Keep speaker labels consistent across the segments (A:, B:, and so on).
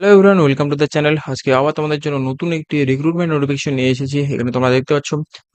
A: Hello everyone welcome to the channel আজকে আবার তোমাদের জন্য নতুন একটি রিক্রুটমেন্ট নোটিফিকেশন নিয়ে এসেছি। এখানে তোমরা দেখতে পাচ্ছ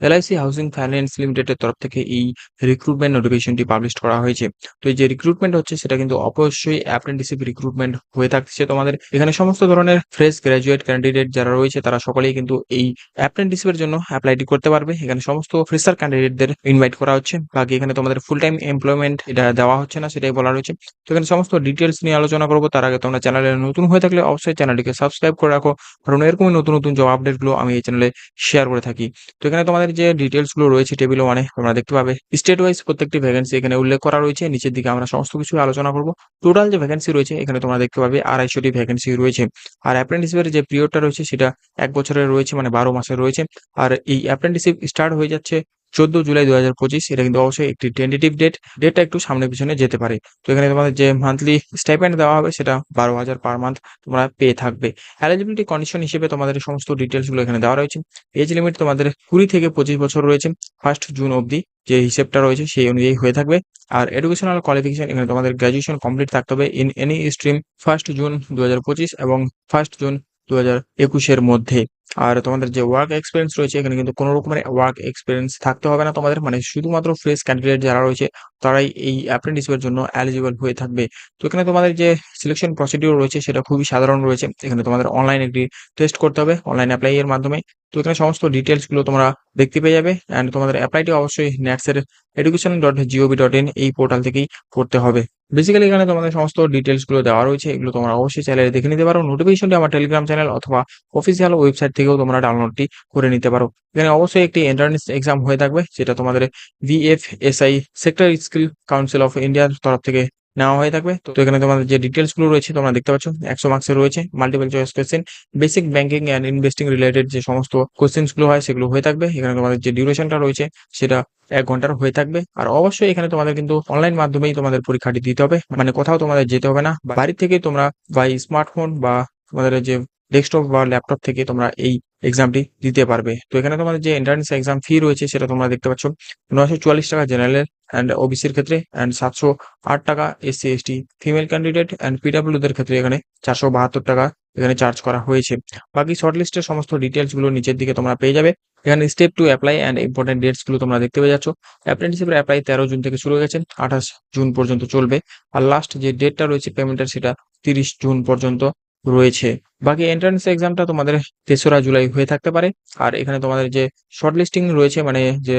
A: এলআইসি হাউসিং ফাইন্যান্স লিমিটেডের তরফ থেকে এই রিক্রুটমেন্ট নোটিফিকেশনটি পাবলিশ করা হয়েছে। তো এই যে রিক্রুটমেন্ট হচ্ছে, সেটা কিন্তু অবশ্যই অ্যাপ্রেন্টিসিপ রিক্রুটমেন্ট হয়ে থাকছে তোমাদের। এখানে সমস্ত ধরনের ফ্রেশ গ্র্যাজুয়েট ক্যান্ডিডেট যারা রয়েছে, তারা সকলেই কিন্তু এই অ্যাপ্রেন্টিসিপের জন্য অ্যাপ্লাইটি করতে পারবে। এখানে সমস্ত ফ্রেশার ক্যান্ডিডেটদের ইনভাইট করা হচ্ছে। বাকি এখানে তোমাদের ফুল টাইম এমপ্লয়মেন্ট এটা দেওয়া হচ্ছে না, সেটাই বলা রয়েছে। তো এখানে সমস্ত ডিটেলস নিয়ে আলোচনা করব। তার আগে তোমরা চ্যানেলে নতুন হয়ে থাকলে অবশ্যই চ্যানেলটিকে সাবস্ক্রাইব করে রাখো। কারণ এরকমই নতুন নতুন জব আপডেটগুলো আমি এই চ্যানেলে শেয়ার করে থাকি। তো এখানে তোমাদের যে ডিটেলসগুলো রয়েছে টেবিল ওয়ানে তোমরা দেখতে পাবে। স্টেট ওয়াইজ প্রত্যেকটি ভ্যাকেন্সি এখানে উল্লেখ করা রয়েছে। নিচের দিকে আমরা সমস্ত কিছু আলোচনা করব। টোটাল যে ভ্যাকেন্সি রয়েছে, এখানে তোমরা দেখতে পাবে আড়াইশোটি ভ্যাকেন্সি রয়েছে। আর অ্যাপ্রেন্টিসিপের যে পিরিয়ডটা রয়েছে, সেটা এক বছরের রয়েছে মানে বারো মাসের রয়েছে। আর এই অ্যাপ্রেন্টিসিপ স্টার্ট হয়ে যাচ্ছে চোদ্দ জুলাই দু হাজার পঁচিশ, এটা কিন্তু অবশ্যই একটি টেন্টেটিভ ডেট ডেটটা একটু সামনে পিছনে যেতে পারে। তো এখানে তোমাদের যে মান্থলি স্টাইপেন্ড দেওয়া হবে, সেটা বারো হাজার পার মান্থ তোমরা পেয়ে থাকবে। এলিজিবিলিটি কন্ডিশন হিসেবে তোমাদের সমস্ত ডিটেলসগুলো এখানে দেওয়া রয়েছে। এজ লিমিট তোমাদের কুড়ি থেকে পঁচিশ বছর রয়েছে ফার্স্ট জুন অবধি যে হিসেবটা রয়েছে, সেই অনুযায়ী হয়ে থাকবে। আর এডুকেশনাল কোয়ালিফিকেশন এখানে তোমাদের গ্র্যাজুয়েশন কমপ্লিট থাকতে হবে in any stream first June দু হাজার পঁচিশ এবং ফার্স্ট জুন দু হাজার একুশের মধ্যে। আর তোমাদের যে ওয়ার্ক এক্সপিরিয়েন্স রয়েছে, এখানে কিন্তু কোনো রকমের ওয়ার্ক এক্সপিরিয়েন্স থাকতে হবে না তোমাদের। মানে শুধুমাত্র ফ্রেশ ক্যান্ডিডেট যারা রয়েছে, তারাই এই অ্যাপ্রেন্টিসের জন্য এলিজিবল হয়ে থাকবে। তো এখানে তোমাদের যে সিলেকশন প্রসিডিউর রয়েছে, সেটা খুবই সাধারণ রয়েছে। এখানে তোমাদের অনলাইন একটি টেস্ট করতে হবে অনলাইন অ্যাপ্লাই এর মাধ্যমে। তো এখানে সমস্ত ডিটেলসগুলো তোমরা দেখতে পেয়ে যাবে। অ্যান্ড তোমাদের অ্যাপ্লাইটি অবশ্যই নেটসের education dot GOV dot in এই পোর্টাল থেকেই করতে হবে। বেসিক্যালি এখানে তোমাদের সমস্ত ডিটেলসগুলো দেওয়া রয়েছে, এগুলো তোমরা অবশ্যই চ্যানেলে দেখে নিতে পারো। নোটিফিকেশনটি আমার টেলিগ্রাম চ্যানেল অথবা অফিসিয়াল ওয়েবসাইট থেকেও তোমরা ডাউনলোডটি করে নিতে পারো। এখানে অবশ্যই একটি এন্ট্রান্স এক্সাম হয়ে থাকবে যেটা তোমাদের BFSI sector skill council of ইন্ডিয়ার তরফ থেকে নেওয়া হয়ে থাকবে। তো এখানে তোমাদের যে ডিটেলসগুলো রয়েছে তোমরা দেখতে পাচ্ছ একশো মার্কসের রয়েছে multiple choice question basic banking and investing related যে সমস্ত কোয়েশ্চেন্সগুলো হয় সেগুলো হয়ে থাকবে। এখানে তোমাদের যে ডিউরেশনটা রয়েছে সেটা এক ঘণ্টার হয়ে থাকবে। আর অবশ্যই এখানে তোমাদের কিন্তু অনলাইন মাধ্যমেই তোমাদের পরীক্ষাটি দিতে হবে। মানে কোথাও তোমাদের যেতে হবে না। বাড়ি থেকে তোমরা বাই স্মার্টফোন বা তোমাদের যে ডেস্কটপ বা ল্যাপটপ থেকে তোমরা এই এক্সামটি দিতে পারবে। তো এখানে তোমাদের যে এন্ট্রান্স এক্সাম ফি রয়েছে সেটা তোমরা দেখতে পাচ্ছ নয়শো চুয়াল্লিশ টাকা জেনারেলের অ্যান্ড ওবিসির ক্ষেত্রে অ্যান্ড সাতশো আট টাকা SC ST female candidate and পিডাব্লিউদের ক্ষেত্রে এখানে চারশো বাহাত্তর টাকা এখানে চার্জ করা হয়েছে। বাকি শর্ট লিস্টের সমস্ত ডিটেলসগুলো নিচের দিকে তোমরা পেয়ে যাবে। এখানে step to apply and important ডেটসগুলো তোমরা দেখতে পেয়ে যাচ্ছ। অ্যাপ্রেন্টিসিপের অ্যাপ্লাই তেরো জুন থেকে শুরু হয়ে গেছে, আঠাশ জুন পর্যন্ত চলবে। আর লাস্ট যে ডেটটা রয়েছে পেমেন্টের সেটা তিরিশ জুন পর্যন্ত রয়েছে। বাকি এন্ট্রান্স এক্সামটা তোমাদের তেসরা জুলাই হয়ে থাকতে পারে। আর এখানে তোমাদের যে শর্ট লিস্টিং রয়েছে মানে যে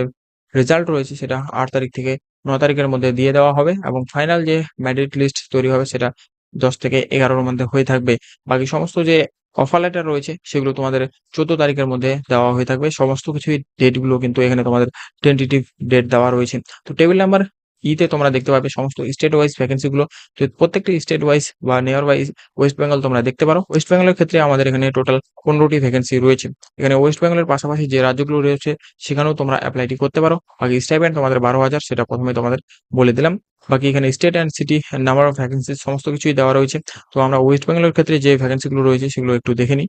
A: রেজাল্ট রয়েছে সেটা আট তারিখ থেকে ন তারিখের মধ্যে দিয়ে দেওয়া হবে এবং ফাইনাল যে মেরিট লিস্ট তৈরি হবে সেটা দশ থেকে এগারোর মধ্যে হয়ে থাকবে। বাকি সমস্ত যে অফার লেটার রয়েছে সেগুলো তোমাদের চোদ্দ তারিখের মধ্যে দেওয়া হয়ে থাকবে। সমস্ত কিছুই ডেটগুলো কিন্তু এখানে তোমাদের টেন্টেটিভ ডেট দেওয়া রয়েছে। তো টেবিল নাম্বার ইতে তোমরা দেখতে পাবে সমস্ত স্টেট ওয়াইজ ভ্যাকেন্সি গুলো তো প্রত্যেকটি স্টেট ওয়াইজ বা নিয়ার ওয়াইজ ওয়েস্ট বেঙ্গল তোমরা দেখতে পারো। ওয়েস্ট বেঙ্গলের ক্ষেত্রে আমাদের এখানে টোটাল পনেরোটি ভ্যাকেন্সি রয়েছে। এখানে ওয়েস্ট বেঙ্গলের পাশাপাশি যে রাজ্যগুলো রয়েছে, সেখানেও তোমরা অ্যাপ্লাইটি করতে পারো। বাকি স্টাইপেন্ড তোমাদের বারো হাজার, সেটা প্রথমে তোমাদের বলে দিলাম। বাকি এখানে state and city number of vacancy সমস্ত কিছুই দেওয়া রয়েছে। তো আমরা ওয়েস্ট বেঙ্গলের ক্ষেত্রে যে ভ্যাকেন্সিগুলো রয়েছে, সেগুলো একটু দেখে নিই।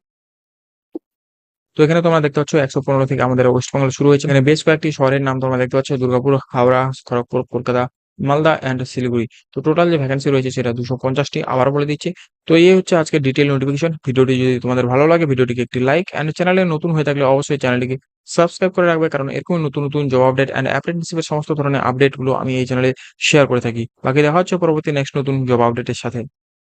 A: তো এখানে তোমরা দেখতে পাচ্ছ একশো পনেরো থেকে আমাদের ওয়েস্ট বেঙ্গল শুরু হয়েছে। এখানে বেশ কয়েকটি শহরের নাম তোমরা দেখতে পাচ্ছ, দুর্গাপুর, হাওড়া, খড়গপুর, কলকাতা, মালদা অ্যান্ড শিলিগুড়ি। তো টোটাল যে ভ্যাকেন্সি রয়েছে সেটা দুশো পঞ্চাশটি আবার বলে দিচ্ছি। তো এই হচ্ছে আজকে ডিটেল নোটিফিকেশন ভিডিওটি যদি তোমাদের ভালো লাগে, ভিডিওটিকে একটি লাইক অ্যান্ড চ্যানেলে নতুন হয়ে থাকলে অবশ্যই চ্যানেলটিকে সাবস্ক্রাইব করে রাখবে, কারণ এরকম নতুন নতুন জব আপডেট অ্যান্ড অ্যাপ্রেন্টিসিপের সমস্ত ধরনের আপডেটগুলো আমি এই চ্যানেলে শেয়ার করে থাকি। বাকি দেখা হচ্ছে পরবর্তী নেক্সট নতুন জব আপডেটের সাথে।